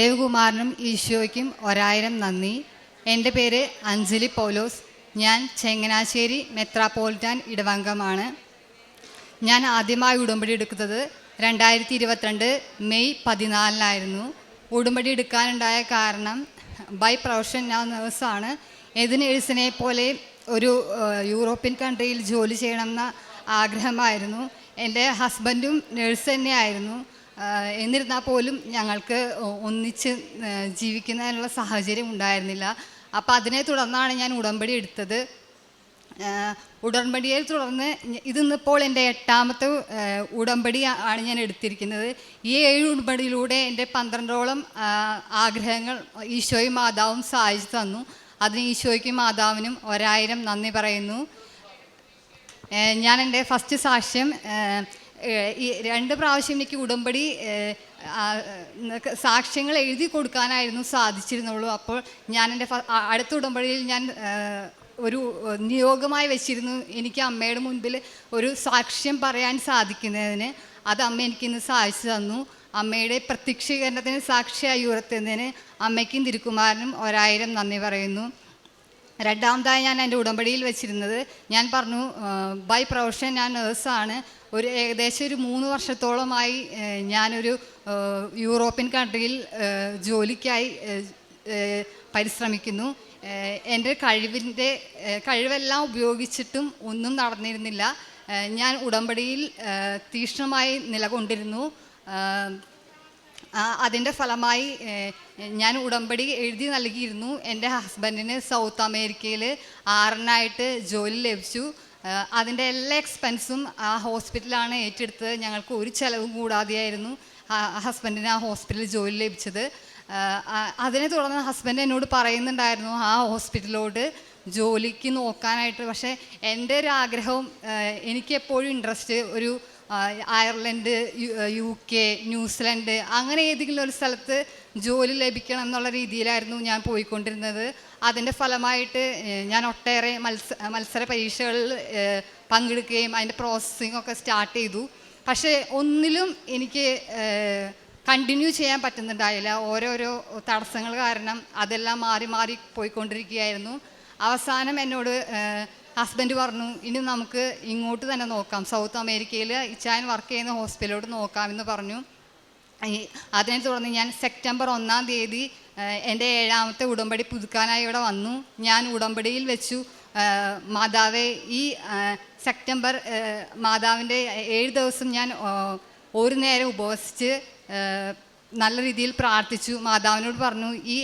ദേവകുമാരനും ഈശോയ്ക്കും ഒരായിരം നന്ദി. എന്റെ പേര് അഞ്ജലി പോലോസ്. ഞാൻ ചെങ്ങനാശ്ശേരി മെത്രാപ്പോളിറ്റാൻ ഇടവംഗമാണ്. ഞാൻ ആദ്യമായി ഉടമ്പടി എടുക്കുന്നത് രണ്ടായിരത്തി ഇരുപത്തിരണ്ട് മെയ് പതിനാലിനായിരുന്നു. ഉടമ്പടി എടുക്കാനുണ്ടായ കാരണം ബൈ പ്രൊഫഷൻ ഞാൻ നേഴ്സാണ്. ഏത് നേഴ്സിനെ പോലെ ഒരു യൂറോപ്യൻ കൺട്രിയിൽ ജോലി ചെയ്യണമെന്ന ആഗ്രഹമായിരുന്നു. എന്റെ ഹസ്ബൻഡും നേഴ്സ് തന്നെയായിരുന്നു. എന്നിരുന്നാൽ പോലും ഞങ്ങൾക്ക് ഒന്നിച്ച് ജീവിക്കുന്നതിനുള്ള സാഹചര്യം ഉണ്ടായിരുന്നില്ല. അപ്പോൾ അതിനെ തുടർന്നാണ് ഞാൻ ഉടമ്പടി എടുത്തത്. ഉടമ്പടിയെ തുടർന്ന് ഇതിന്നിപ്പോൾ എന്റെ എട്ടാമത്തെ ഉടമ്പടി ആണ് ഞാൻ എടുത്തിരിക്കുന്നത്. ഈ ഏഴ് ഉടമ്പടിയിലൂടെ എന്റെ പന്ത്രണ്ടോളം ആഗ്രഹങ്ങൾ ഈശോയും മാതാവും സഹായിച്ചു തന്നു. അതിന് ഈശോയ്ക്കും മാതാവിനും ഒരായിരം നന്ദി പറയുന്നു. ഞാൻ എന്റെ ഫസ്റ്റ് സാക്ഷ്യം ഈ രണ്ട് പ്രാവശ്യം എനിക്ക് ഉടമ്പടി സാക്ഷ്യങ്ങൾ എഴുതി കൊടുക്കാനായിരുന്നു സാധിച്ചിരുന്നുള്ളൂ. അപ്പോൾ ഞാൻ എന്റെ അടുത്ത ഉടമ്പടിയിൽ ഞാൻ ഒരു നിയോഗമായി വെച്ചിരുന്നു. എനിക്ക് അമ്മയുടെ മുൻപിൽ ഒരു സാക്ഷ്യം പറയാൻ സാധിക്കുന്നതിന്. അത് അമ്മ എനിക്കിന്ന് സാധിച്ചു തന്നു. അമ്മയുടെ പ്രത്യക്ഷീകരണത്തിന് സാക്ഷിയായി ഉയർത്തുന്നതിന് അമ്മയ്ക്കും തിരുക്കുമാരനും ഒരായിരം നന്ദി പറയുന്നു. രണ്ടാമതായി ഞാൻ എന്റെ ഉടമ്പടിയിൽ വെച്ചിരുന്നത് ഞാൻ പറഞ്ഞു ബൈ പ്രൊഫഷൻ ഞാൻ നേഴ്സാണ് ഒരു ഏകദേശം ഒരു മൂന്ന് വർഷത്തോളമായി ഞാനൊരു യൂറോപ്യൻ കൺട്രിയിൽ ജോലിക്കായി പരിശ്രമിക്കുന്നു. എന്റെ കഴിവിന്റെ കഴിവെല്ലാം ഉപയോഗിച്ചിട്ടും ഒന്നും നടന്നിരുന്നില്ല. ഞാൻ ഉടമ്പടിയിൽ തീക്ഷ്ണമായി നിലകൊണ്ടിരുന്നു. അതിന്റെ ഫലമായി ഞാൻ ഉടമ്പടി എഴുതി നൽകിയിരുന്നു. എന്റെ ഹസ്ബൻഡിന് സൗത്ത് അമേരിക്കയിൽ ആറിനായിട്ട് ജോലി ലഭിച്ചു. അതിന്റെ എല്ലാ എക്സ്പെൻസും ആ ഹോസ്പിറ്റലാണ് ഏറ്റെടുത്തത്. ഞങ്ങൾക്ക് ഒരു ചിലവും കൂടാതെയായിരുന്നു ഹസ്ബൻഡിന് ആ ഹോസ്പിറ്റലിൽ ജോലി ലഭിച്ചത്. അതിനെ തുടർന്ന് ഹസ്ബൻഡ് എന്നോട് പറയുന്നുണ്ടായിരുന്നു ആ ഹോസ്പിറ്റലോട് ജോലിക്ക് നോക്കാനായിട്ട്. പക്ഷേ എന്റെ ഒരു ആഗ്രഹവും എനിക്കെപ്പോഴും ഇൻട്രസ്റ്റ് ഒരു അയർലൻഡ് യു- കെ ന്യൂസിലൻഡ് അങ്ങനെ ഏതെങ്കിലും ഒരു സ്ഥലത്ത് ജോലി ലഭിക്കണം എന്നുള്ള രീതിയിലായിരുന്നു ഞാൻ പോയിക്കൊണ്ടിരുന്നത്. അതിന്റെ ഫലമായിട്ട് ഞാൻ ഒട്ടേറെ മത്സ മത്സര പരീക്ഷകളിൽ പങ്കെടുക്കുകയും അതിന്റെ പ്രോസസ്സിംഗ് ഒക്കെ സ്റ്റാർട്ട് ചെയ്തു. പക്ഷേ ഒന്നിലും എനിക്ക് കണ്ടിന്യൂ ചെയ്യാൻ പറ്റുന്നുണ്ടായില്ല. ഓരോരോ തടസ്സങ്ങൾ കാരണം അതെല്ലാം മാറി മാറി പോയിക്കൊണ്ടിരിക്കുകയായിരുന്നു. അവസാനം എന്നോട് ഹസ്ബൻഡ് പറഞ്ഞു ഇനി നമുക്ക് ഇങ്ങോട്ട് തന്നെ നോക്കാം. സൗത്ത് അമേരിക്കയിൽ ഇച്ചായൻ വർക്ക് ചെയ്യുന്ന ഹോസ്പിറ്റലോട് നോക്കാമെന്ന് പറഞ്ഞു. അതിനെ തുടർന്ന് ഞാൻ സെപ്റ്റംബർ ഒന്നാം തീയതി എന്റെ ഏഴാമത്തെ ഉടമ്പടി പുതുക്കാനായി ഇവിടെ വന്നു. ഞാൻ ഉടമ്പടിയിൽ വെച്ചു. മാതാവെ ഈ സെപ്റ്റംബർ മാതാവിന്റെ ഏഴ് ദിവസം ഞാൻ ഒരു നേരം ഉപവസിച്ച് നല്ല രീതിയിൽ പ്രാർത്ഥിച്ചു. മാതാവിനോട് പറഞ്ഞു ഈ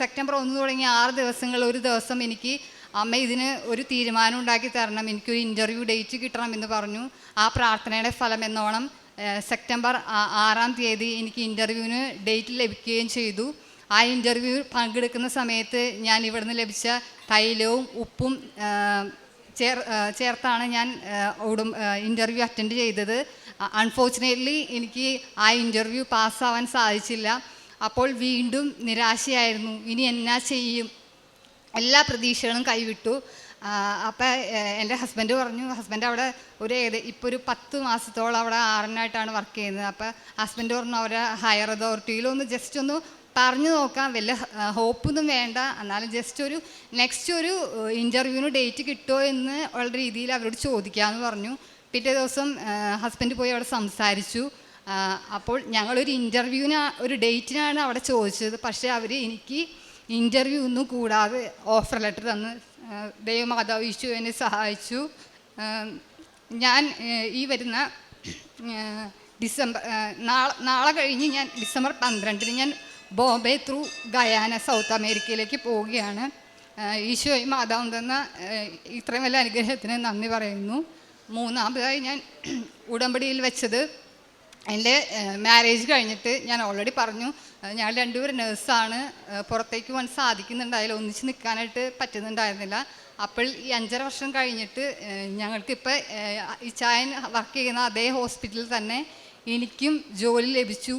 സെപ്റ്റംബർ ഒന്ന് തുടങ്ങി ആറ് ദിവസങ്ങൾ ഒരു ദിവസം എനിക്ക് അമ്മ ഇതിന് ഒരു തീരുമാനം ഉണ്ടാക്കി തരണം. എനിക്കൊരു ഇന്റർവ്യൂ ഡേറ്റ് കിട്ടണം എന്ന് പറഞ്ഞു. ആ പ്രാർത്ഥനയുടെ ഫലം എന്നോണം സെപ്റ്റംബർ ആറാം തീയതി എനിക്ക് ഇന്റർവ്യൂവിന് ഡേറ്റ് ലഭിക്കുകയും ചെയ്തു. ആ ഇന്റർവ്യൂ പങ്കെടുക്കുന്ന സമയത്ത് ഞാൻ ഇവിടുന്ന് ലഭിച്ച തൈലവും ഉപ്പും ചേർ ചേർത്താണ് ഞാൻ ഉടും ഇന്റർവ്യൂ അറ്റൻഡ് ചെയ്തത്. അൺഫോർച്ചുനേറ്റ്ലി എനിക്ക് ആ ഇന്റർവ്യൂ പാസ്സാവാൻ സാധിച്ചില്ല. അപ്പോൾ വീണ്ടും നിരാശയായിരുന്നു. ഇനി എന്നാ ചെയ്യും? എല്ലാ പ്രതീക്ഷകളും കൈവിട്ടു. അപ്പം എന്റെ ഹസ്ബൻഡ് പറഞ്ഞു ഹസ്ബൻഡ് അവിടെ ഒരു ഏത് ഇപ്പോൾ ഒരു പത്ത് മാസത്തോളം അവിടെ ആറിനായിട്ടാണ് വർക്ക് ചെയ്യുന്നത്. അപ്പോൾ ഹസ്ബൻഡ് പറഞ്ഞു അവരെ ഹയർ അതോറിറ്റിയിലൊന്ന് ജസ്റ്റ് ഒന്ന് പറഞ്ഞു നോക്കാം. വലിയ ഹോപ്പൊന്നും വേണ്ട. എന്നാലും ജസ്റ്റ് ഒരു നെക്സ്റ്റ് ഒരു ഇന്റർവ്യൂവിന് ഡേറ്റ് കിട്ടുമോ എന്ന് ഉള്ള രീതിയിൽ അവരോട് ചോദിക്കാമെന്ന് പറഞ്ഞു. പിറ്റേ ദിവസം ഹസ്ബൻഡ് പോയി അവിടെ സംസാരിച്ചു. അപ്പോൾ ഞങ്ങളൊരു ഇന്റർവ്യൂവിന് ഒരു ഡേറ്റിനാണ് അവിടെ ചോദിച്ചത്. പക്ഷേ അവർ എനിക്ക് ഇന്റർവ്യൂ ഒന്നും കൂടാതെ ഓഫർ ലെറ്റർ തന്ന്. ദൈവമാതാവ് ഈശു എന്നെ സഹായിച്ചു. ഞാൻ ഈ വരുന്ന ഡിസംബർ നാളെ നാളെ കഴിഞ്ഞ് ഞാൻ ഡിസംബർ പന്ത്രണ്ടിന് ഞാൻ ബോംബെ ത്രൂ ഗയാന സൗത്ത് അമേരിക്കയിലേക്ക് പോവുകയാണ്. ഈശോയും മാതാവും തന്ന ഇത്രയും വലിയ അനുഗ്രഹത്തിന് നന്ദി പറയുന്നു. മൂന്നാമതായി ഞാൻ ഉടമ്പടിയിൽ വെച്ചത് എന്റെ മാരേജ് കഴിഞ്ഞിട്ട് ഞാൻ ഓൾറെഡി പറഞ്ഞു ഞാൻ രണ്ടുപേരും നേഴ്സാണ് പുറത്തേക്ക് പോകാൻ സാധിക്കുന്നുണ്ടായില്ല ഒന്നിച്ച് നിൽക്കാനായിട്ട് പറ്റുന്നുണ്ടായിരുന്നില്ല. അപ്പോൾ ഈ അഞ്ചര വർഷം കഴിഞ്ഞിട്ട് ഞങ്ങൾക്കിപ്പോൾ ഈ ചായൻ വർക്ക് ചെയ്യുന്ന അതേ ഹോസ്പിറ്റലിൽ തന്നെ എനിക്കും ജോലി ലഭിച്ചു.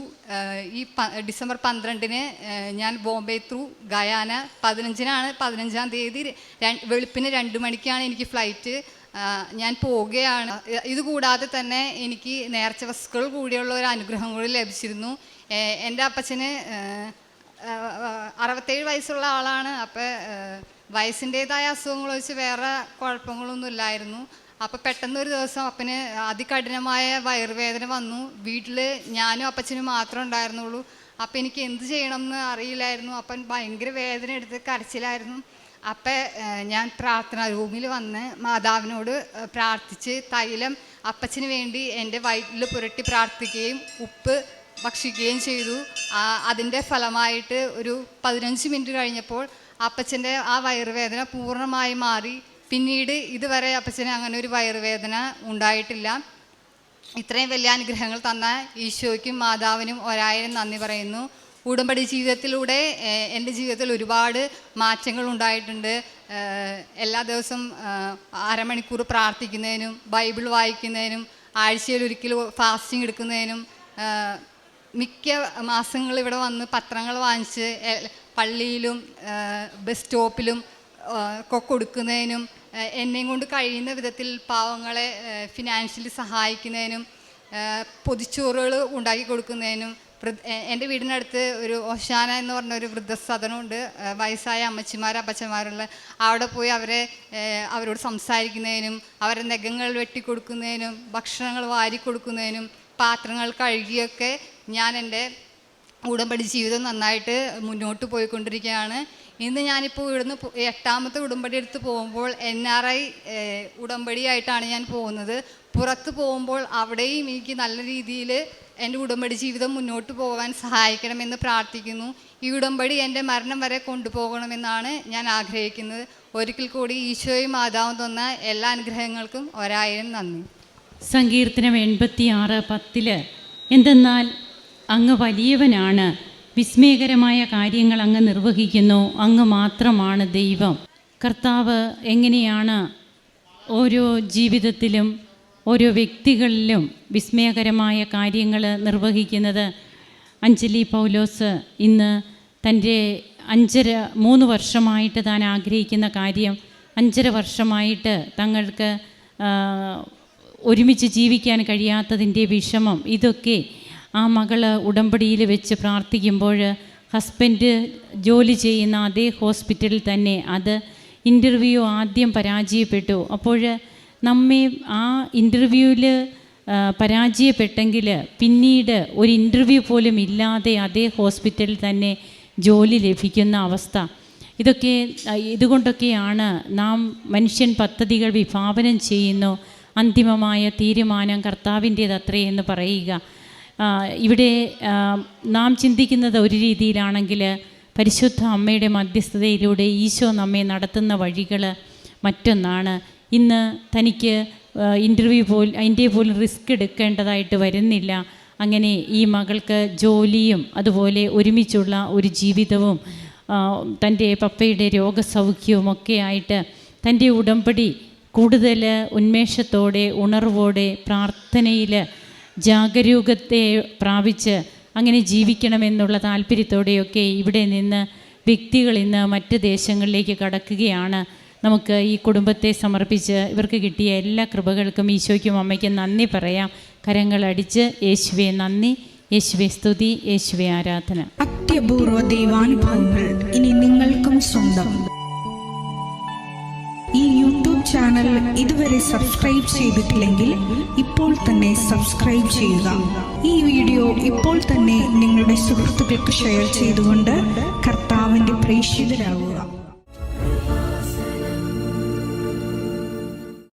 ഈ ഡിസംബർ പന്ത്രണ്ടിന് ഞാൻ ബോംബെ ത്രൂ ഗയാന പതിനഞ്ചിനാണ് പതിനഞ്ചാം തീയതി വെളുപ്പിന് രണ്ട് മണിക്കാണ് എനിക്ക് ഫ്ലൈറ്റ് ഞാൻ പോവുകയാണ്. ഇതുകൂടാതെ തന്നെ എനിക്ക് നേർച്ച വസ്തുക്കൾ കൂടിയുള്ള ഒരു അനുഗ്രഹം കൂടി ലഭിച്ചിരുന്നു. എന്റെ അപ്പച്ചന് അറുപത്തേഴ് വയസ്സുള്ള ആളാണ്. അപ്പോൾ വയസ്സിന്റേതായ അസുഖങ്ങൾ വെച്ച് വേറെ കുഴപ്പങ്ങളൊന്നും ഇല്ലായിരുന്നു. അപ്പോൾ പെട്ടെന്ന് ഒരു ദിവസം അപ്പന് അതികഠിനമായ വയറുവേദന വന്നു. വീട്ടിൽ ഞാനും അപ്പച്ചനും മാത്രമേ ഉണ്ടായിരുന്നുള്ളൂ. അപ്പം എനിക്ക് എന്ത് ചെയ്യണമെന്ന് അറിയില്ലായിരുന്നു. അപ്പൻ ഭയങ്കര വേദന എടുത്ത് കരച്ചിലായിരുന്നു. അപ്പം ഞാൻ പ്രാർത്ഥന റൂമിൽ വന്ന് മാതാവിനോട് പ്രാർത്ഥിച്ച് തൈലം അപ്പച്ചന് വേണ്ടി എന്റെ വയറ്റിൽ പുരട്ടി പ്രാർത്ഥിക്കുകയും ഉപ്പ് ഭക്ഷിക്കുകയും ചെയ്തു. അതിന്റെ ഫലമായിട്ട് ഒരു പതിനഞ്ച് മിനിറ്റ് കഴിഞ്ഞപ്പോൾ അപ്പച്ചന്റെ ആ വയറുവേദന പൂർണമായി മാറി. പിന്നീട് ഇതുവരെ അപ്പച്ചന് അങ്ങനെ ഒരു വയറുവേദന ഉണ്ടായിട്ടില്ല. ഇത്രയും വലിയ അനുഗ്രഹങ്ങൾ തന്ന ഈശോയ്ക്കും മാതാവിനും ഒരായിരം നന്ദി പറയുന്നു. ഉടമ്പടി ജീവിതത്തിലൂടെ എന്റെ ജീവിതത്തിൽ ഒരുപാട് മാറ്റങ്ങൾ ഉണ്ടായിട്ടുണ്ട്. എല്ലാ ദിവസവും അരമണിക്കൂർ പ്രാർത്ഥിക്കുന്നതിനും ബൈബിൾ വായിക്കുന്നതിനും ആഴ്ചയിൽ ഒരിക്കൽ ഫാസ്റ്റിംഗ് എടുക്കുന്നതിനും മിക്ക മാസങ്ങൾ ഇവിടെ വന്ന് പത്രങ്ങൾ വാങ്ങിച്ച് പള്ളിയിലും ബസ് സ്റ്റോപ്പിലും ഒക്കെ കൊടുക്കുന്നതിനും എന്നെയും കൊണ്ട് കഴിയുന്ന വിധത്തിൽ പാവങ്ങളെ ഫിനാൻഷ്യലി സഹായിക്കുന്നതിനും പൊതിച്ചോറുകൾ ഉണ്ടാക്കി കൊടുക്കുന്നതിനും എന്റെ വീടിനടുത്ത് ഒരു ഓശാന എന്ന് പറഞ്ഞ ഒരു വൃദ്ധസദനമുണ്ട്. വയസ്സായ അമ്മച്ചിമാർ അപ്പച്ചന്മാരുള്ള അവിടെ പോയി അവരെ അവരോട് സംസാരിക്കുന്നതിനും അവരെ നഖങ്ങൾ വെട്ടിക്കൊടുക്കുന്നതിനും ഭക്ഷണങ്ങൾ വാരി കൊടുക്കുന്നതിനും പാത്രങ്ങൾ കഴുകിയൊക്കെ ഞാൻ എന്റെ ഉടമ്പടി ജീവിതം നന്നായിട്ട് മുന്നോട്ട് പോയിക്കൊണ്ടിരിക്കുകയാണ്. ഇന്ന് ഞാനിപ്പോൾ ഇവിടുന്ന് എട്ടാമത്തെ ഉടമ്പടി എടുത്ത് പോകുമ്പോൾ എൻ ആർ ഐ ഉടമ്പടിയായിട്ടാണ് ഞാൻ പോകുന്നത്. പുറത്ത് പോകുമ്പോൾ അവിടെയും എനിക്ക് നല്ല രീതിയിൽ എന്റെ ഉടമ്പടി ജീവിതം മുന്നോട്ട് പോകാൻ സഹായിക്കണമെന്ന് പ്രാർത്ഥിക്കുന്നു. ഈ ഉടമ്പടി എന്റെ മരണം വരെ കൊണ്ടുപോകണമെന്നാണ് ഞാൻ ആഗ്രഹിക്കുന്നത്. ഒരിക്കൽ കൂടി ഈശോയും മാതാവും തന്ന എല്ലാ അനുഗ്രഹങ്ങൾക്കും ഒരായിരം നന്ദി. സങ്കീർത്തനം എൺപത്തി ആറ് പത്തിൽ എന്തെന്നാൽ അങ്ങ് വലിയവനാണ് വിസ്മയകരമായ കാര്യങ്ങൾ അങ്ങ് നിർവഹിക്കുന്നു അങ്ങ് മാത്രമാണ് ദൈവം. കർത്താവ് എങ്ങനെയാണ് ഓരോ ജീവിതത്തിലും ഓരോ വ്യക്തികളിലും വിസ്മയകരമായ കാര്യങ്ങൾ നിർവഹിക്കുന്നത് അഞ്ജലി പൗലോസ് ഇന്ന് തന്റെ അഞ്ചര മൂന്ന് വർഷമായിട്ട് താൻ ആഗ്രഹിക്കുന്ന കാര്യം അഞ്ചര വർഷമായിട്ട് തങ്ങൾക്ക് ഒരുമിച്ച് ജീവിക്കാൻ കഴിയാത്തതിന്റെ വിഷമം ഇതൊക്കെ ആ മകൾ ഉടമ്പടിയിൽ വെച്ച് പ്രാർത്ഥിക്കുമ്പോൾ ഹസ്ബൻഡ് ജോലി ചെയ്യുന്ന അതേ ഹോസ്പിറ്റലിൽ തന്നെ അത് ഇന്റർവ്യൂ ആദ്യം പരാജയപ്പെട്ടു. അപ്പോൾ നമ്മെ ആ ഇന്റർവ്യൂവിൽ പരാജയപ്പെട്ടെങ്കിൽ പിന്നീട് ഒരു ഇന്റർവ്യൂ പോലും ഇല്ലാതെ അതേ ഹോസ്പിറ്റലിൽ തന്നെ ജോലി ലഭിക്കുന്ന അവസ്ഥ. ഇതൊക്കെ ഇതുകൊണ്ടൊക്കെയാണ് നാം മനുഷ്യൻ പദ്ധതികൾ വിഭാവനം ചെയ്യുന്നു. അന്തിമമായ തീരുമാനം കർത്താവിന്റേതത്രേ എന്ന് പറയുക. ഇവിടെ നാം ചിന്തിക്കുന്നത് ഒരു രീതിയിലാണെങ്കിൽ പരിശുദ്ധ അമ്മയുടെ മധ്യസ്ഥതയിലൂടെ ഈശോ നമ്മെ നടത്തുന്ന വഴികൾ മറ്റൊന്നാണ്. ഇന്ന് തനിക്ക് ഇന്റർവ്യൂ പോലും അതിന്റെ പോലും റിസ്ക് എടുക്കേണ്ടതായിട്ട് വരുന്നില്ല. അങ്ങനെ ഈ മകൾക്ക് ജോലിയും അതുപോലെ ഒരുമിച്ചുള്ള ഒരു ജീവിതവും തന്റെ പപ്പയുടെ രോഗസൗഖ്യവും ഒക്കെ ആയിട്ട് തന്റെ ഉടമ്പടി കൂടുതൽ ഉന്മേഷത്തോടെ ഉണർവോടെ പ്രാർത്ഥനയിൽ ജാഗരൂകത്തെ പ്രാപിച്ച് അങ്ങനെ ജീവിക്കണമെന്നുള്ള താല്പര്യത്തോടെയൊക്കെ ഇവിടെ നിന്ന് വ്യക്തികൾ ഇന്ന് മറ്റ് ദേശങ്ങളിലേക്ക് കടക്കുകയാണ് നമുക്ക് ഈ കുടുംബത്തെ സമർപ്പിച്ച് ഇവർക്ക് കിട്ടിയ എല്ലാ കൃപകൾക്കും ഈശോയ്ക്കും അമ്മയ്ക്കും നന്ദി പറയാം. കരങ്ങൾ അടിച്ച് യേശുവെ നന്ദി യേശുവെ സ്തുതി യേശുവെ ആരാധന. അത്യപൂർവ ദൈവാനുഭവങ്ങൾ ഇനി നിങ്ങൾക്കും സ്വന്തം. ഈ യൂട്യൂബ് ചാനൽ ഇതുവരെ സബ്സ്ക്രൈബ് ചെയ്തിട്ടില്ലെങ്കിൽ ഇപ്പോൾ തന്നെ സബ്സ്ക്രൈബ് ചെയ്യുക. ഈ വീഡിയോ ഇപ്പോൾ തന്നെ നിങ്ങളുടെ സുഹൃത്തുക്കൾക്ക് ഷെയർ ചെയ്തുകൊണ്ട് കർത്താവിന്റെ പ്രേക്ഷിതരാകുക.